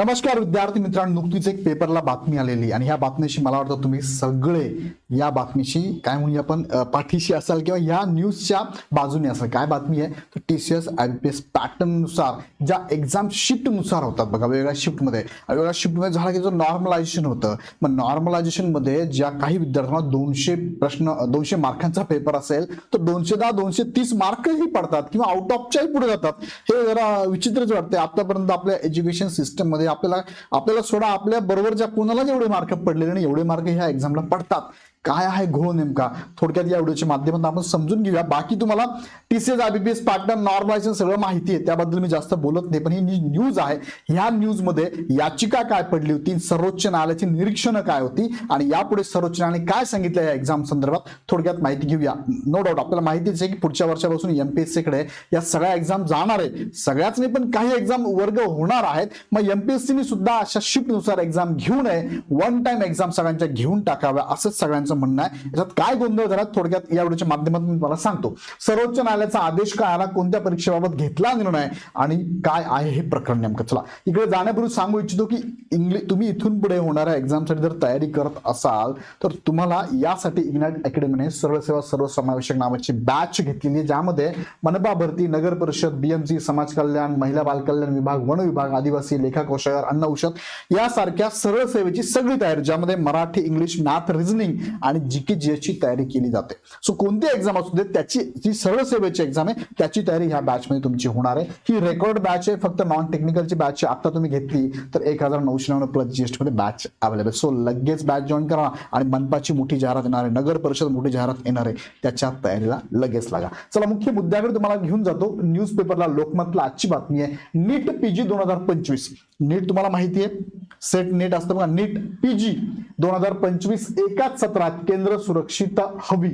नमस्कार विद्यार्थी मित्रांनो नुकतीच एक पेपरला बातमी आलेली आणि ह्या बातमीशी मला वाटतं तुम्ही सगळे या बातमीशी काय म्हणूया आपण पाठीशी असाल किंवा ह्या न्यूजच्या बाजूने असाल. काय बातमी आहे? तर T C S I P S पॅटर्ननुसार ज्या एक्झाम शिफ्टनुसार होतात बघा वेगळ्या शिफ्टमध्ये. वेगळ्या शिफ्टमध्ये झाला की जो नॉर्मलायझेशन होतं. मग नॉर्मलायझेशनमध्ये ज्या काही विद्यार्थ्यांना दोनशे प्रश्न दोनशे मार्कांचा पेपर असेल तर दोनशे दहा दोनशे तीस मार्कही पडतात किंवा आउट ऑफच्याही पुढे जातात. हे जरा विचित्रच वाटते आतापर्यंत आपल्या एज्युकेशन सिस्टममध्ये आपल्याला आपल्याला सोडा आपल्या बरोबरच्या कोणाला जेवढे मार्क पडलेले आणि एवढे मार्क ह्या एक्झामला पडतात. काय आहे घोळ नेमका? थोडक्यात या व्हिडिओच्या माध्यमातून आपण समजून घेऊया. बाकी तुम्हाला टीसीएस आयबीपीएस पार्टनर नॉर्मलायझेशन सगळं माहिती आहे. त्याबद्दल मी जास्त बोलत नाही पण ही न्यूज आहे ह्या न्यूजमध्ये याचिका काय पडली होती सर्वोच्च न्यायालयाची निरीक्षणं काय होती आणि यापुढे सर्वोच्च न्यायालयाने काय सांगितलं या एक्झाम संदर्भात थोडक्यात माहिती घेऊया. नो डाऊट आपल्याला माहितीच आहे की पुढच्या वर्षापासून एमपीएससीकडे या सगळ्या एक्झाम जाणार आहे सगळ्याच नाही पण काही एक्झाम वर्ग होणार आहेत. मग एमपीएससीने सुद्धा अशा शिफ्टनुसार एक्झाम घेऊ नये. वन टाइम एक्झाम सगळ्यांच्या घेऊन टाकाव्या असंच सगळ्यांचं म्हणणं आहे. याच्यात काय गोंधळ झाला थोडक्यात या व्हिडिओच्या माध्यमातून मी तुम्हाला सांगतो. सर्वोच्च न्यायालयाचा आदेश काय आला कोणत्या परीक्षेबाबत घेतला निर्णय आणि काय आहे हे प्रकरण नेमकं? चला इकडे जाण्यापूर्वी सांगू इच्छितो की इंग्लिश तुम्ही इथून पुढे होणाऱ्या एक्झामसाठी जर तयारी करत असाल तर तुम्हाला यासाठी इग्नाइट अकॅडमीने सर्वसेवा सर्वसमावेशक नावाची बॅच घेतलेली आहे ज्यामध्ये मनपा भरती नगर परिषद बीएमसी समाज कल्याण महिला बालकल्याण विभाग वन विभाग आदिवासी लेखा कोशागार अन्न औषध यासारख्या सरळ सेवेची सगळी तयारी ज्यामध्ये मराठी इंग्लिश मॅथ रिझनिंग आणि जी के जी ची तयारी केली जाते. सो कोणती एक्झाम असू दे त्याची जी सरळ सेवेची एक्झाम आहे त्याची तयारी ह्या बॅच मध्ये तुमची होणार आहे. ही रेकॉर्ड बॅच आहे फक्त नॉन टेक्निकलची बॅच आता तुम्ही घेतली तर एक हजार नऊशे नव्याण्णव प्लस जीएसटी मध्ये बॅच अवेलेबल सो लगेच बॅच जॉईन करा आणि मनपाची मोठी जाहिरात येणार आहे. नगर परिषद मोठी जाहिरात येणार आहे. त्याच्या तयारीला लगेच लागा. चला मुख्य मुद्द्याकडे तुम्हाला घेऊन जातो. न्यूज पेपरला लोकमतला आजची बातमी आहे. नीट पीजी दोन हजार पंचवीस. नीट तुम्हाला माहिती आहे. सेट नीट असतं बघा. नीट पीजी दोन हजार पंचवीस एकाच सत्रात केंद्र सुरक्षित हवी.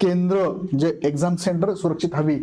केंद्र जे एक्झाम सेंटर सुरक्षित हवी.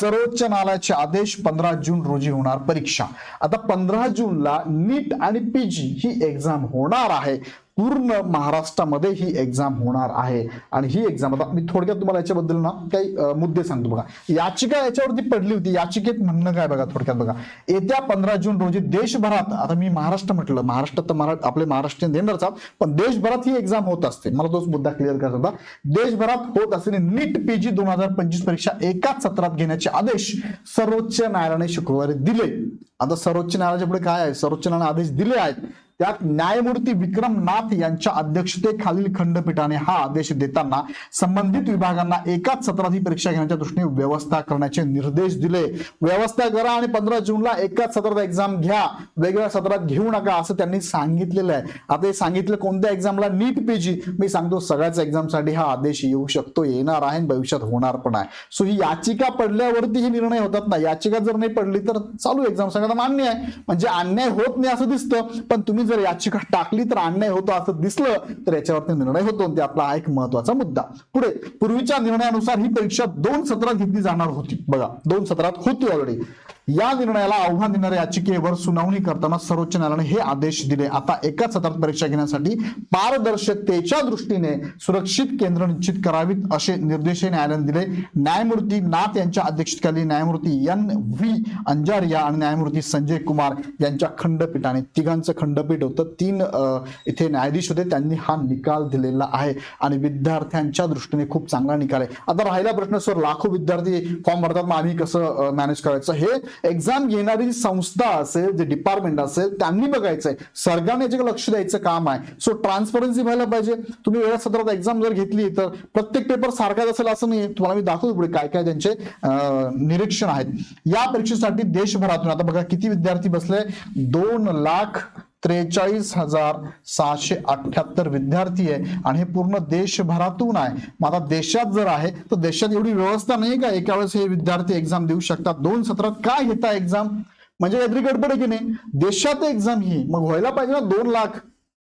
सर्वोच्च न्यायालयाचे आदेश पंधरा जून रोजी होणार परीक्षा. आता पंधरा जूनला नीट आणि पीजी ही एक्झाम होणार आहे. पूर्ण महाराष्ट्रामध्ये ही एक्झाम होणार आहे. आणि ही एक्झाम आता मी थोडक्यात तुम्हाला याच्याबद्दल ना काही मुद्दे सांगतो बघा. याचिका याच्यावरती पडली होती. याचिकेत म्हणणं काय बघा थोडक्यात बघा. येत्या पंधरा जून रोजी देशभरात आता मी महाराष्ट्र म्हटलं महाराष्ट्रात तर मरा आपले महाराष्ट्रीयन देणारच आहात पण देशभरात ही एक्झाम होत असते. मला तोच मुद्दा क्लिअर करायचा होता. देशभरात होत असलेली नीट पीजी दोन हजार पंचवीस परीक्षा एकाच सत्रात घेण्याचे आदेश सर्वोच्च न्यायालयाने शुक्रवारी दिले. आता सर्वोच्च न्यायालयाच्या पुढे काय आहे? सर्वोच्च न्यायालयाने आदेश दिले आहेत. त्यात न्यायमूर्ती विक्रम नाथ यांच्या अध्यक्षतेखालील खंडपीठाने हा आदेश देताना संबंधित विभागांना एकाच सत्रात ही परीक्षा घेण्याच्या दृष्टीने व्यवस्था करण्याचे निर्देश दिले. व्यवस्था करा आणि पंधरा जूनला एकाच सत्रात एक्झाम घ्या. वेगवेगळ्या सत्रात घेऊ नका असं त्यांनी सांगितलेलं आहे. आता हे सांगितलं कोणत्या एक्झामला नीट पीजी मी सांगतो सगळ्याच एक्झामसाठी हा आदेश येऊ शकतो येणार आहे आणि भविष्यात होणार पण आहे. सो ही याचिका पडल्यावरती हे निर्णय होतात ना. याचिका जर नाही पडली तर चालू एक्झाम सगळ्यांना मान्य आहे. म्हणजे अन्याय होत नाही असं दिसतं पण तुम्ही जर याचिका टाकली तर अन्याय होतो असं दिसलं तर याच्यावरती निर्णय होतो आणि ते आपला हा एक महत्त्वाचा मुद्दा. पुढे पूर्वीच्या निर्णयानुसार ही परीक्षा दोन सत्रात घेतली जाणार होती. बघा दोन सत्रात होती ऑलरेडी या निर्णयाला आव्हान देणाऱ्या याचिकेवर सुनावणी करताना सर्वोच्च न्यायालयाने हे आदेश दिले. आता एकाच सत्रात परीक्षा घेण्यासाठी पारदर्शकतेच्या दृष्टीने सुरक्षित केंद्र निश्चित करावीत असे निर्देश न्यायालयाने दिले. न्यायमूर्ती नाथ यांच्या अध्यक्षतेखाली न्यायमूर्ती एन व्ही अंजारिया आणि न्यायमूर्ती संजय कुमार यांच्या खंडपीठाने तिघांचं खंडपीठ होतं. तीन इथे न्यायाधीश होते. त्यांनी हा निकाल दिलेला आहे आणि विद्यार्थ्यांच्या दृष्टीने खूप चांगला निकाल आहे. आता राहिला प्रश्न सर लाखो विद्यार्थी फॉर्म भरतात. मग आम्ही कसं मॅनेज करायचं? हे एक्झाम घेणारी जी संस्था असेल जे डिपार्टमेंट असेल त्यांनी बघायचंय. सरकारने याच्याकडे लक्ष द्यायचं काम आहे. सो ट्रान्सपरन्सी व्हायला पाहिजे. तुम्ही वेळा सत्रात एक्झाम जर घेतली तर प्रत्येक पेपर सारखाच असेल असं नाही. तुम्हाला मी दाखवतो पुढे काय काय त्यांचे निरीक्षण आहेत. या परीक्षेसाठी देशभरातून आता बघा किती विद्यार्थी बसले? दोन लाख त्रेचाळीस हजार सहाशे अठ्याहत्तर विद्यार्थी आहे आणि हे पूर्ण देशभरातून आहे. मग आता देशात जर आहे तर देशात एवढी व्यवस्था नाही का? एका वेळेस हे विद्यार्थी एक्झाम देऊ शकतात. दोन सत्रात काय घेता एक्झाम म्हणजे काहीतरी गडबड आहे की नाही? देशात एक्झाम ही. मग व्हायला पाहिजे ना दोन लाख.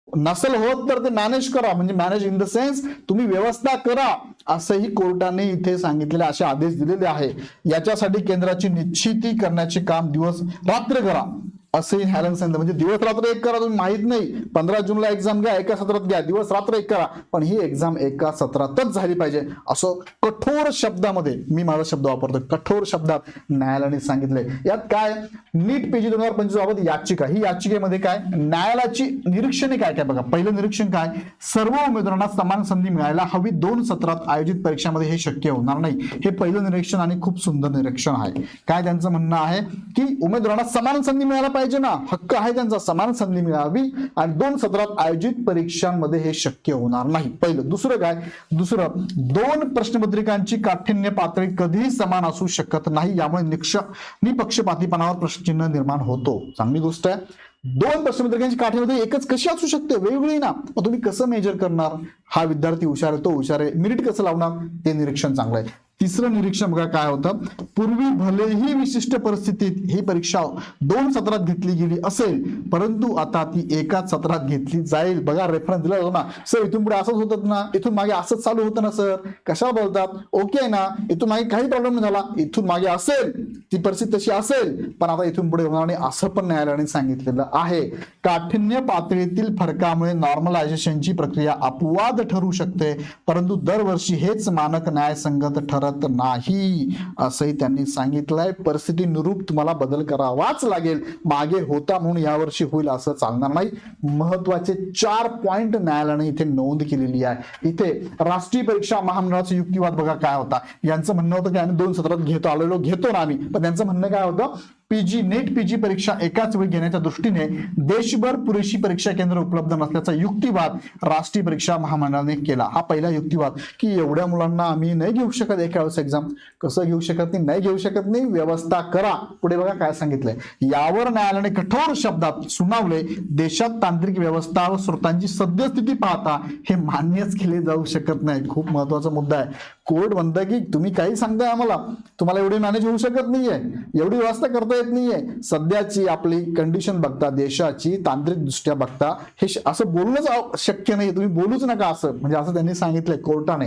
नसेल होत तर ते मॅनेज करा. म्हणजे मॅनेज इन द सेन्स तुम्ही व्यवस्था करा असंही कोर्टाने इथे सांगितलेले असे आदेश दिलेले आहे. याच्यासाठी केंद्राची निश्चिती करण्याचे काम दिवस रात्र करा. असंही न्यायालयाने सांगितलं म्हणजे दिवस रात्र एक करा तुम्ही माहीत नाही. पंधरा जूनला एक्झाम घ्या एका सत्रात घ्या. दिवस रात्र एक करा. पण ही एक्झाम एका सत्रातच झाली पाहिजे. असं कठोर शब्दामध्ये मी माझा शब्द वापरतो कठोर शब्दात न्यायालयाने सांगितले यात काय? नीट पीजी दोन हजार पंचवीस बाबत याचिका. ही याचिकेमध्ये काय? न्यायालयाची निरीक्षणे काय काय बघा. पहिलं निरीक्षण काय? सर्व उमेदवारांना समान संधी मिळायला हवी. दोन सत्रात आयोजित परीक्षामध्ये हे शक्य होणार नाही. हे पहिलं निरीक्षण आणि खूप सुंदर निरीक्षण आहे. काय त्यांचं म्हणणं आहे? की उमेदवारांना समान संधी मिळायला पाहिजे. पाहिजे ना? हक्क आहे त्यांचा. समान संधी मिळावी आणि दोन सत्रात आयोजित परीक्षांमध्ये हे शक्य होणार नाही. पहिलं. दुसरं काय? दुसरं दोन प्रश्नपत्रिकांची काठिण्य पातळी कधीही समान असू शकत नाही. यामुळे निक्ष निपक्षपातीपणावर प्रश्नचिन्ह निर्माण होतो. चांगली गोष्ट आहे. दोन प्रश्नपत्रिकांची काठीमध्ये एकच कशी असू शकते? वेगवेगळी ना. मग तुम्ही कसं मेजर करणार? हा विद्यार्थी हुशार आहे तो हुशार आहे. मिरिट कसं लावणार? ते निरीक्षण चांगलं आहे. तिसरं निरीक्षण बघा काय होतं. पूर्वी भलेही विशिष्ट परिस्थितीत ही परीक्षा दोन सत्रात घेतली गेली असेल परंतु आता ती एकाच सत्रात घेतली जाईल. बघा रेफरन्स दिला जातो ना. सर इथून पुढे असंच होतं ना? इथून मागे असंच चालू होतं ना सर कशा बोलतात? ओके आहे ना. इथून मागे काही प्रॉब्लेम नाही झाला. इथून मागे असेल. ती परिस्थिती तशी असेल. पण आता इथून पुढे होणार नाही असं पण न्यायालयाने सांगितलेलं आहे. काठिण्य पातळीतील फरकामुळे नॉर्मलायझेशनची प्रक्रिया अपवाद ठरू शकते. परंतु दरवर्षी हेच मानक न्यायसंगत ठरत नाही असंही त्यांनी सांगितलंय. परिस्थिती नुरूप तुम्हाला बदल करावाच लागेल. मागे होता म्हणून यावर्षी होईल असं चालणार नाही. महत्त्वाचे चार पॉइंट न्यायालयाने इथे नोंद केलेली आहे. इथे राष्ट्रीय परीक्षा महामंडळाचा युक्तिवाद बघा काय होता. यांचं म्हणणं होतं की आम्ही दोन सत्रात घेतो आलेलो घेतो ना आम्ही. पण त्यांचं म्हणणं काय होतं? पीजी नेट पीजी परीक्षा एकाच वेळी घेण्याच्या दृष्टीने देशभर पुरेशी परीक्षा केंद्र उपलब्ध नसल्याचा युक्तिवाद राष्ट्रीय परीक्षा महामंडळाने केला. हा पहिला युक्तिवाद की एवढ्या मुलांना आम्ही नाही घेऊ शकत एका वेळेस एक्झाम कसं घेऊ शकत नाही नाही घेऊ शकत नाही व्यवस्था करा. पुढे बघा काय सांगितलंय. यावर न्यायालयाने कठोर शब्दात सुनावले देशात तांत्रिक व्यवस्था व स्रोतांची सद्यस्थिती पाहता हे मान्यच केले जाऊ शकत नाही. खूप महत्त्वाचा मुद्दा आहे. कोर्ट म्हणतं की तुम्ही काही सांगताय आम्हाला. तुम्हाला एवढी मॅनेज होऊ शकत नाहीये. एवढी व्यवस्था करता येत नाहीये. सध्याची आपली कंडिशन बघता देशाची तांत्रिक दृष्ट्या बघता हे असं बोलणंच शक्य नाही तुम्ही बोलूच नका असं. म्हणजे असं त्यांनी सांगितलंय कोर्टाने.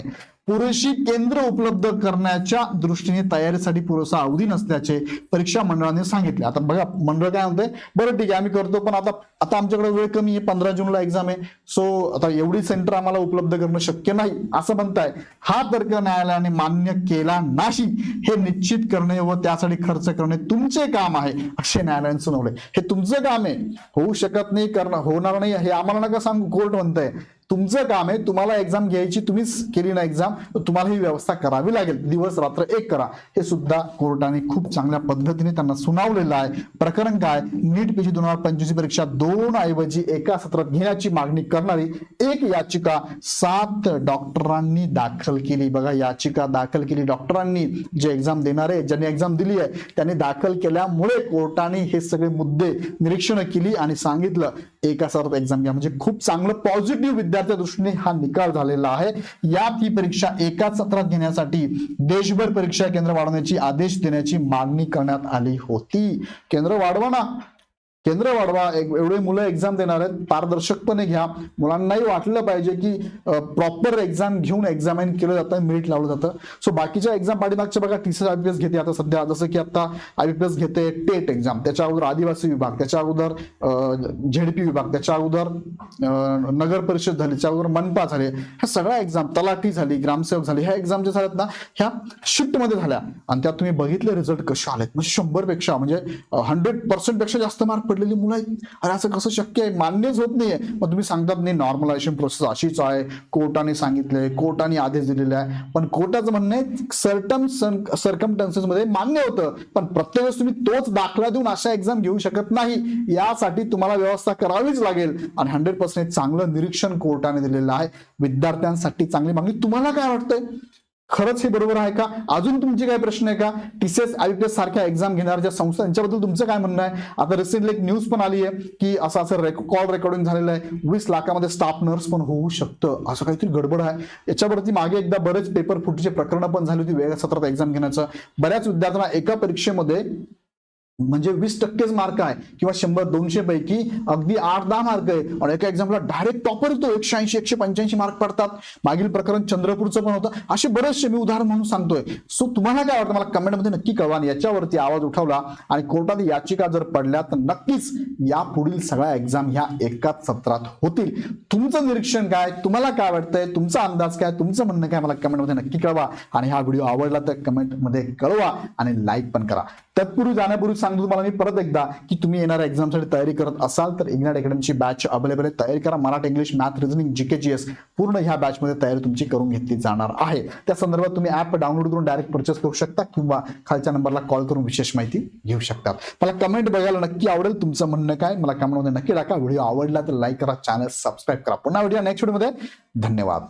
पुरेशी केंद्र उपलब्ध करण्याच्या दृष्टीने तयारीसाठी पुरेसा अवधी नसल्याचे परीक्षा मंडळाने सांगितले. आता बघा मंडळ काय म्हणते बरं ठीक आहे आम्ही करतो पण आता आता आमच्याकडे वेळ कमी आहे पंधरा जूनला एक्झाम आहे. सो आता एवढी सेंटर आम्हाला उपलब्ध करणं शक्य नाही असं म्हणताय. हा तर्क न्यायालयाने मान्य केला नाही. हे निश्चित करणे व त्यासाठी खर्च करणे तुमचे काम आहे असे न्यायालयाने सुनावले हे तुमचं काम आहे. होऊ शकत नाही करणं होणार नाही हे आम्हाला नका सांगू कोर्ट म्हणतंय. तुमचं काम आहे तुम्हाला एक्झाम घ्यायची तुम्हीच केली ना एक्झाम तर तुम्हाला ही व्यवस्था करावी लागेल. दिवस रात्र एक करा. हे सुद्धा कोर्टाने खूप चांगल्या पद्धतीने त्यांना सुनावलेलं आहे. प्रकरण काय? नीट पीजी दोन हजार पंचवीस परीक्षा दोन ऐवजी एका सत्रात घेण्याची मागणी करणारी एक याचिका सात डॉक्टरांनी दाखल केली. बघा याचिका दाखल केली. डॉक्टरांनी जे एक्झाम देणारे ज्यांनी एक्झाम दिली आहे त्यांनी दाखल केल्यामुळे कोर्टाने हे सगळे मुद्दे निरीक्षण केली आणि सांगितलं एका सत्रात एक्झाम घ्या. म्हणजे खूप चांगलं पॉझिटिव्ह विद्यार्थ्या दृष्टीने हा निकाल झालेला आहे. यात ही परीक्षा एकाच सत्रात घेण्यासाठी देशभर परीक्षा केंद्र वाढवण्याची आदेश देण्याची मागणी करण्यात आली होती. केंद्र वाढवा ना. केंद्र वाढवा एक- एवढे मुलं एक्झाम देणार आहेत पारदर्शकपणे घ्या. मुलांनाही वाटलं पाहिजे की प्रॉपर एक्झाम घेऊन एक्झामिन केलं जातं मेरिट लावलं जातं. सो बाकीच्या एक्झाम पाठीमागच्या बघा टीचर आय पी एस घेते आता सध्या. जसं की आता आय पी एस घेते टेट एक्झाम त्याच्या अगोदर आदिवासी विभाग त्याच्या अगोदर झेडपी विभाग त्याच्या अगोदर नगर परिषद झाली त्याच्या अगोदर मनपा झाले. ह्या सगळ्या एक्झाम तलाठी झाली ग्रामसेवक झाली ह्या एक्झाम ज्या झाल्यात ना ह्या शिफ्टमध्ये झाल्या. आणि त्यात तुम्ही बघितले रिझल्ट कसे आलेत? म्हणजे शंभरपेक्षा म्हणजे हंड्रेड पर्सेंटपेक्षा जास्त मार्क पडलेली मुलं आहेत. अरे असं कसं शक्य आहे? मान्यच होत नाहीये. मग तुम्ही सांगतात नाही नॉर्मलायझेशन प्रोसेस अशीच आहे. कोर्टाने सांगितलंय कोर्टाने आदेश दिलेला आहे. पण कोर्टाचं म्हणणं आहे सर्टम सरकमटन्सेस मान्य होतं. पण प्रत्येक वेळेस तुम्ही तोच दाखला देऊन अशा एक्झाम घेऊ शकत नाही. यासाठी तुम्हाला व्यवस्था करावीच लागेल. आणि हंड्रेड पर्सेंट चांगलं निरीक्षण कोर्टाने दिलेलं आहे. विद्यार्थ्यांसाठी चांगली मागणी. तुम्हाला काय वाटतंय? खरंच हे बरोबर आहे का? अजून तुमचे काय प्रश्न आहे का? टीसीएस आयपीएस सारख्या एक्झाम घेणाऱ्या ज्या संस्था यांच्याबद्दल तुमचं काय म्हणणं आहे? आता रिसेंटली एक न्यूज पण आली आहे की असं असं रेक कॉल रेकॉर्डिंग झालेलं आहे. वीस लाखामध्ये स्टाफ नर्स पण होऊ शकतं. असं काहीतरी गडबड आहे. याच्यावरती मागे एकदा बरेच पेपर फुटीचे प्रकरणं पण झाली होती. वेगळ्या सत्रात एक्झाम घेण्याचं. बऱ्याच विद्यार्थ्यांना एका परीक्षेमध्ये म्हणजे वीस टक्केच मार्क आहे. किंवा शंभर दोनशे पैकी अगदी आठ दहा मार्क आहे. आणि एका एक्झामला डायरेक्ट टॉपर येतो. एकशे ऐंशी एकशे पंच्याऐंशी मार्क पडतात. मागील प्रकरण चंद्रपूरचं पण होतं. असे बरेचसे मी उदाहरण म्हणून सांगतोय. सो तुम्हाला काय वाटतं? मला कमेंटमध्ये नक्की कळवा आणि याच्यावरती आवाज उठवला. आणि कोर्टात याचिका जर पडल्या तर नक्कीच या पुढील सगळ्या एक्झाम ह्या एकाच सत्रात होतील. तुमचं निरीक्षण काय? तुम्हाला काय वाटतंय? तुमचा अंदाज काय? तुमचं म्हणणं काय? मला कमेंटमध्ये नक्की कळवा. आणि हा व्हिडिओ आवडला तर कमेंटमध्ये कळवा आणि लाईक पण करा. तत्पूर्वी जाण्यापूर्वी सांगतो तुम्हाला मी परत एकदा की तुम्ही येणाऱ्या एक्झामसाठी तयारी करत असाल तर इग्नॅट अकॅडमीची बॅच अवेलेबल आहे. तयारी करा. Marathi English math reasoning GK G S पूर्ण ह्या बॅचमध्ये तयारी तुमची करून घेतली जाणार आहे. त्या संदर्भात तुम्ही ऍप डाउनलोड करून डायरेक्ट परचेस करू शकता किंवा खालच्या नंबरला कॉल करून विशेष माहिती घेऊ शकतात मला कमेंट बघायला नक्की आवडेल तुमचं म्हणणं काय? मला कमेंटमध्ये नक्की टाका. व्हिडिओ आवडला तर लाईक करा. चॅनल सबस्क्राईब करा. पुन्हा व्हिडिओ नेक्स्ट व्हिडिओमध्ये धन्यवाद.